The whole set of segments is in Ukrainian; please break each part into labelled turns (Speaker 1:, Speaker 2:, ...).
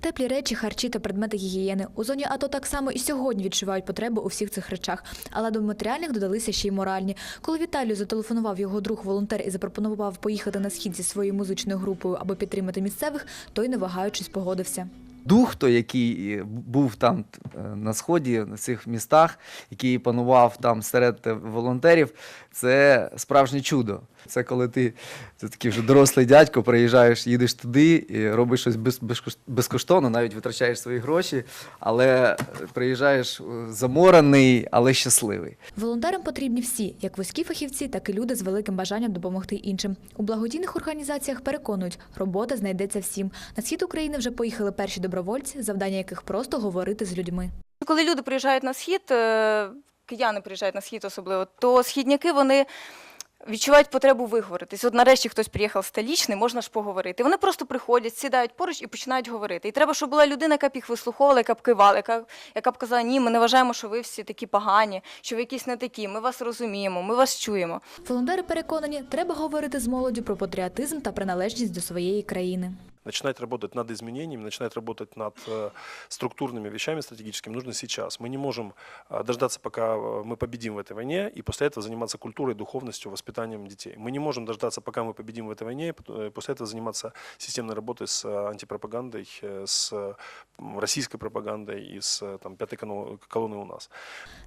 Speaker 1: Теплі речі, харчі та предмети гігієни. У зоні АТО так само і сьогодні відчувають потребу у всіх цих речах. Але до матеріальних додалися ще й моральні. Коли Віталію зателефонував його друг волонтер і запропонував поїхати на схід зі своєю музичною групою, аби підтримати місцевих, той не вагаючись погодився.
Speaker 2: Дух, той, який е, був там е, на сході, на цих містах, який панував там серед е, волонтерів, це справжнє чудо. Це коли ти, ти такий вже дорослий дядько, приїжджаєш, їдеш туди і робиш щось без, безкош- безкоштовно, навіть витрачаєш свої гроші, але приїжджаєш заморений, але щасливий.
Speaker 1: Волонтерам потрібні всі, як вузькі фахівці, так і люди з великим бажанням допомогти іншим. У благодійних організаціях переконують, робота знайдеться всім. На схід України вже поїхали перші добровольці, завдання яких просто говорити з людьми.
Speaker 3: Коли люди приїжджають на схід, е, кияни приїжджають на схід особливо, то східняки вони. Відчувають потребу виговоритись. От нарешті хтось приїхав столічний, можна ж поговорити. Вони просто приходять, сідають поруч і починають говорити. І треба, щоб була людина, яка б їх вислуховувала, яка б кивала, яка, яка б казала, ні, ми не вважаємо, що ви всі такі погані, що ви якісь не такі. Ми вас розуміємо, ми вас чуємо.
Speaker 1: Волонтери переконані, треба говорити з молоддю про патріотизм та приналежність до своєї країни
Speaker 4: начинать работать над изменениями, начинать работать над э, структурными вещами стратегическими нужно сейчас. Мы не можем э, дождаться, пока э, мы победим в этой войне, и после этого заниматься культурой, духовностью, воспитанием детей. Мы не можем дождаться, пока мы победим в этой войне, и пот- э, после этого заниматься системной работой с э, антипропагандой, э, с э, м, российской пропагандой и с э, там, пятой коно- колонной у нас.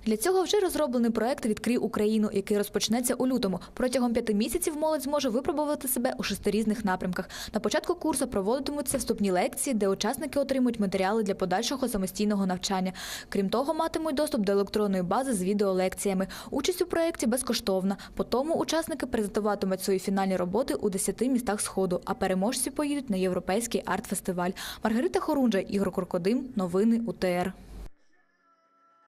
Speaker 1: Для цього вже розроблений проект Відкрий Україну, який розпочнеться у лютому. Протягом п'яти місяців молодь зможе випробувати себе у шести різних напрямках. На початку курсу проводитимуться вступні лекції, де учасники отримують матеріали для подальшого самостійного навчання. Крім того, матимуть доступ до електронної бази з відеолекціями. Участь у проєкті безкоштовна. По тому учасники презентуватимуть свої фінальні роботи у 10 містах сходу, а переможці поїдуть на європейський арт-фестиваль. Маргарита Хорунжа, Ігор Куркодим. Новини УТР.